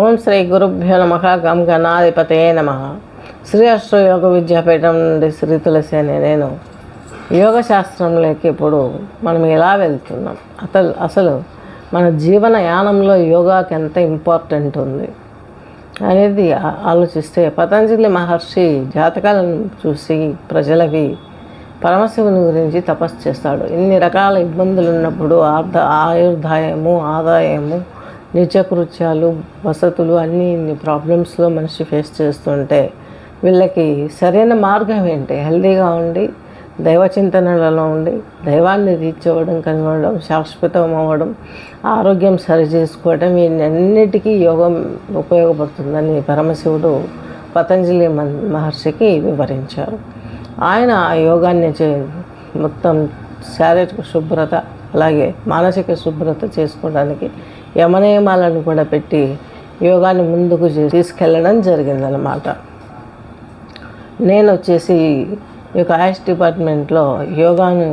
ఓం శ్రీ గురుభ్యో నమ గం గణాధిపతే నమ. శ్రీ అష్ట యోగ విద్యాపీఠం నుండి శ్రీ తులసి అనే నేను. యోగ శాస్త్రంలోకి ఇప్పుడు మనం ఎలా వెళ్తున్నాం? అసలు అసలు మన జీవన యానంలో యోగాకి ఎంత ఇంపార్టెంట్ ఉంది? అనేది ఆలోచిస్తే పతంజలి మహర్షి జాతకాలను చూసి ప్రజలవి పరమశివుని గురించి తపస్సు చేస్తాడు. ఇన్ని రకాల ఇబ్బందులు ఉన్నప్పుడు ఆర్థ ఆయుర్దాయము ఆదాయము నిత్యకృత్యాలు వసతులు అన్నీ ఇన్ని ప్రాబ్లమ్స్లో మనిషి ఫేస్ చేస్తుంటే వీళ్ళకి సరైన మార్గం ఏంటి? హెల్దీగా ఉండి దైవ చింతనలలో ఉండి దైవాన్ని రీచ్ అవ్వడం కనుగొనడం శాశ్వతం అవ్వడం ఆరోగ్యం సరి చేసుకోవడం వీటన్నిటికీ యోగం ఉపయోగపడుతుందని పరమశివుడు పతంజలి మహర్షికి వివరించారు. ఆయన ఆ యోగాన్ని చే మొత్తం శారీరక శుభ్రత అలాగే మానసిక శుభ్రత చేసుకోవడానికి యమనియమాలను కూడా పెట్టి యోగాన్ని ముందుకు తీసుకెళ్ళడం జరిగిందనమాట నేను వచ్చేసి ఈ యొక్క ఆయుష్ డిపార్ట్మెంట్లో యోగాను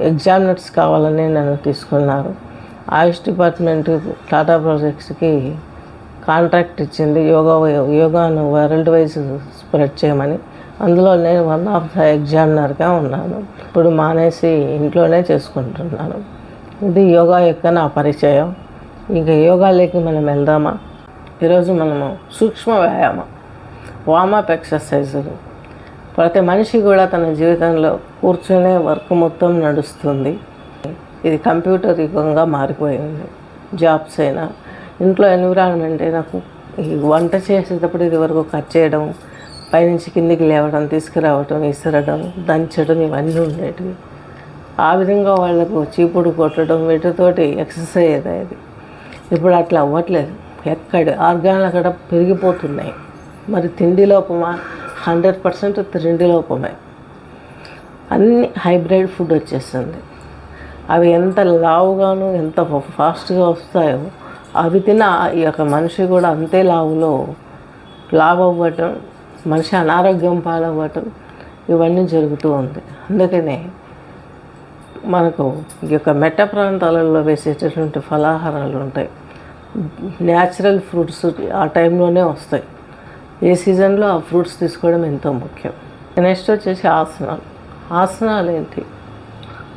ఎగ్జామినర్స్ కావాలని నన్ను తీసుకున్నారు. ఆయుష్ డిపార్ట్మెంట్ టాటా ప్రాజెక్ట్స్కి కాంట్రాక్ట్ ఇచ్చింది. యోగా యోగాను వరల్డ్ వైజ్ స్ప్రెడ్ చేయమని. అందులో నేను వన్ ఆఫ్ ద ఎగ్జామినర్గా ఉన్నాను. ఇప్పుడు మానేసి ఇంట్లోనే చేసుకుంటున్నాను. ఇది యోగా యొక్క నా పరిచయం. ఇంకా యోగాలోకి మనం వెళ్దామా? ఈరోజు మనము సూక్ష్మ వ్యాయామం వామప్ ఎక్సర్సైజులు. ప్రతి మనిషి కూడా తన జీవితంలో కూర్చునే వర్క్ మొత్తం నడుస్తుంది. ఇది కంప్యూటర్ యుగంగా మారిపోయింది. జాబ్స్ అయినా ఇంట్లో ఎన్విరాన్మెంట్ నాకు ఈ వంట చేసేటప్పుడు ఇది వరకు కట్ చేయడం పైనుంచి కిందికి లేవడం తీసుకురావడం విసరడం దంచడం ఇవన్నీ ఉండేటివి. ఆ విధంగా వాళ్ళకు చీపుడు కొట్టడం వీటితోటి ఎక్సర్సైజ్ అయ్యేది. ఇప్పుడు అట్లా అవ్వట్లేదు. ఎక్కడ ఆర్గాన్లు అక్కడ పెరిగిపోతున్నాయి. మరి తిండి లోపమా? హండ్రెడ్ పర్సెంట్ తిండి లోపమే. అన్ని హైబ్రిడ్ ఫుడ్ వచ్చేస్తుంది. అవి ఎంత లావుగాను ఎంత ఫాస్ట్గా వస్తాయో అవి తిన్న ఈ యొక్క మనిషి కూడా అంతే లావులో లావు అవ్వటం మనిషి అనారోగ్యం పాలవ్వటం ఇవన్నీ జరుగుతూ ఉంది. అందుకనే మనకు ఈ యొక్క మెట్ట ప్రాంతాలలో వేసేటటువంటి ఫలాహారాలు ఉంటాయి. న్యాచురల్ ఫ్రూట్స్ ఆ టైంలోనే వస్తాయి. ఏ సీజన్లో ఆ ఫ్రూట్స్ తీసుకోవడం ఎంతో ముఖ్యం. నెక్స్ట్ వచ్చేసి ఆసనాలు. ఆసనాలు ఏంటి?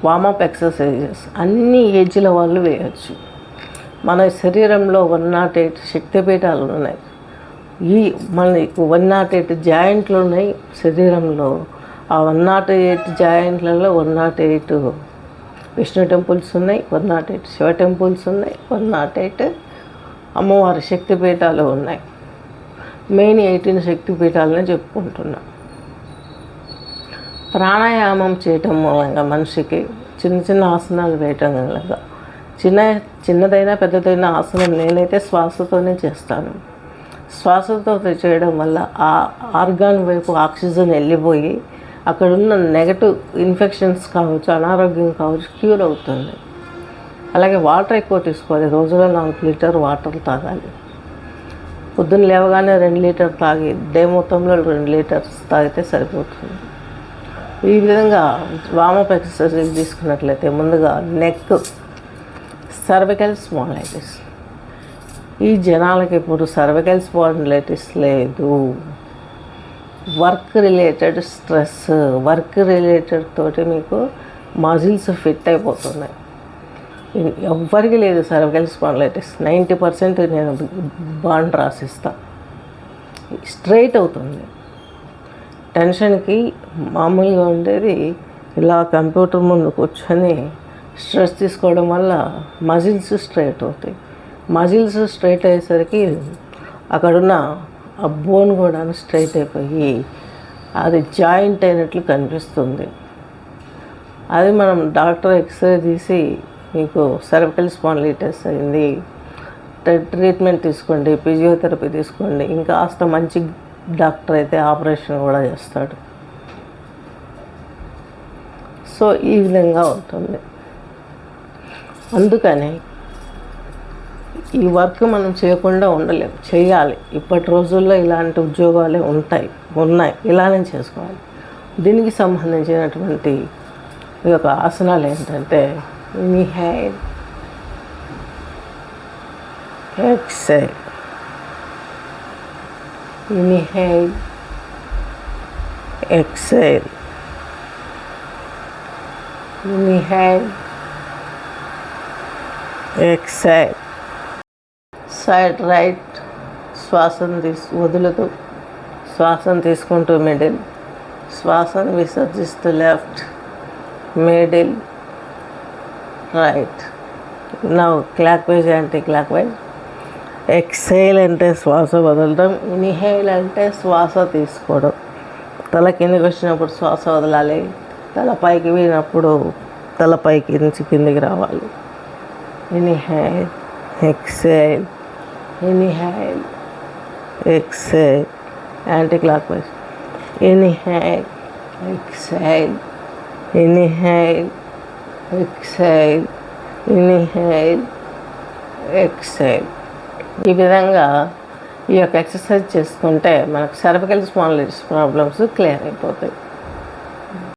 Warm up exercises. అన్ని ఏజ్ల వాళ్ళు వేయచ్చు. మన శరీరంలో వన్ నాట్ ఎయిట్ శక్తిపీఠాలు ఉన్నాయి ఈ మనకు వన్ నాట్ ఎయిట్ జాయింట్లు ఉన్నాయి శరీరంలో. ఆ one not eight జాయింట్లలో one not eight Vishnu temples ఉన్నాయి one not eight Shiva temples ఉన్నాయి వన్ నాట్ ఎయిట్ అమ్మవారి శక్తిపీఠాలు ఉన్నాయి. మెయిన్ ఎయిటీన్ శక్తిపీఠాలని చెప్పుకుంటున్నాం. ప్రాణాయామం చేయటం మూలంగా మనిషికి చిన్న చిన్న ఆసనాలు వేయటం మూలంగా చిన్న చిన్నదైనా పెద్దదైనా ఆసనం నేనైతే శ్వాసతోనే చేస్తాను. శ్వాసతో చేయడం వల్ల ఆ ఆర్గాన్ వైపు ఆక్సిజన్ వెళ్ళిపోయి అక్కడున్న నెగటివ్ ఇన్ఫెక్షన్స్ కావచ్చు అనారోగ్యం కావచ్చు క్యూర్ అవుతుంది. అలాగే వాటర్ ఎక్కువ తీసుకోవాలి. రోజులో నాలుగు లీటర్ వాటర్ తాగాలి. పొద్దున్న లేవగానే రెండు లీటర్ తాగి డే మొత్తంలో రెండు లీటర్స్ తాగితే సరిపోతుంది. ఈ విధంగా వామప్ ఎక్సర్సైజ్ తీసుకున్నట్లయితే ముందుగా నెక్ సర్వికల్ స్పాండ్లైటిస్ ఈ జనాలకి ఇప్పుడు సర్వికల్ స్పాండ్లైటిస్ లేదు. Work related stress work related తోటి మీకు మజిల్స్ ఫిట్ అయిపోతున్నాయి. ఎవ్వరికి లేదు సర్వికల్ స్పాండ్లైటిస్ నైంటీ పర్సెంట్ నేను బాండ్ రాసిస్తా. స్ట్రైట్ అవుతుంది. టెన్షన్కి మామూలుగా ఉండేది ఇలా కంప్యూటర్ ముందు కూర్చొని స్ట్రెస్ తీసుకోవడం వల్ల మజిల్స్ స్ట్రైట్ అవుతాయి. మజిల్స్ స్ట్రైట్ అయ్యేసరికి అక్కడున్న ఆ బోన్ కూడా స్ట్రైట్ అయిపోయి అది జాయింట్ అయినట్లు కనిపిస్తుంది. అది మనం డాక్టర్ ఎక్స్రే తీసి మీకు సర్వికల్ స్పాండిలైటిస్ అయింది ట్రీట్మెంట్ తీసుకోండి ఫిజియోథెరపీ తీసుకోండి ఇంకా కాస్త మంచి డాక్టర్ అయితే ఆపరేషన్ కూడా చేస్తాడు. సో ఈ విధంగా ఉంటుంది. అందుకని ఈ వర్క్ మనం చేయకుండా ఉండలేము చేయాలి. ఇప్పటి రోజుల్లో ఇలాంటి ఉద్యోగాలే ఉంటాయి ఉన్నాయి. ఇలానే చేసుకోవాలి. దీనికి సంబంధించినటువంటి ఈ యొక్క ఆసనాలు ఏంటంటే inhale exhale inhale exhale inhale exhale side right శ్వాసను తీసు వదులుతూ. శ్వాసను తీసుకుంటూ మిడిల్ శ్వాసను విసర్జిస్తూ లెఫ్ట్ మిడిల్ రైట్ నా క్లాక్ వైజ్ అంటే క్లాక్ వైజ్ ఎక్సైల్ అంటే శ్వాస వదలడం. ఇన్హేల్ అంటే శ్వాస తీసుకోవడం. తల కిందకి వచ్చినప్పుడు శ్వాస వదలాలి. తల పైకి పోయినప్పుడు తల పైకి నుంచి కిందికి రావాలి. Inhale exhale inhale exhale anticlockwise inhale exhale inhale exhale inhale exhale ఈ విధంగా ఈ యొక్క ఎక్సర్సైజ్ చేసుకుంటే మనకు సర్వికల్ స్పాండిలైటిస్ ప్రాబ్లమ్స్ క్లియర్ అయిపోతాయి.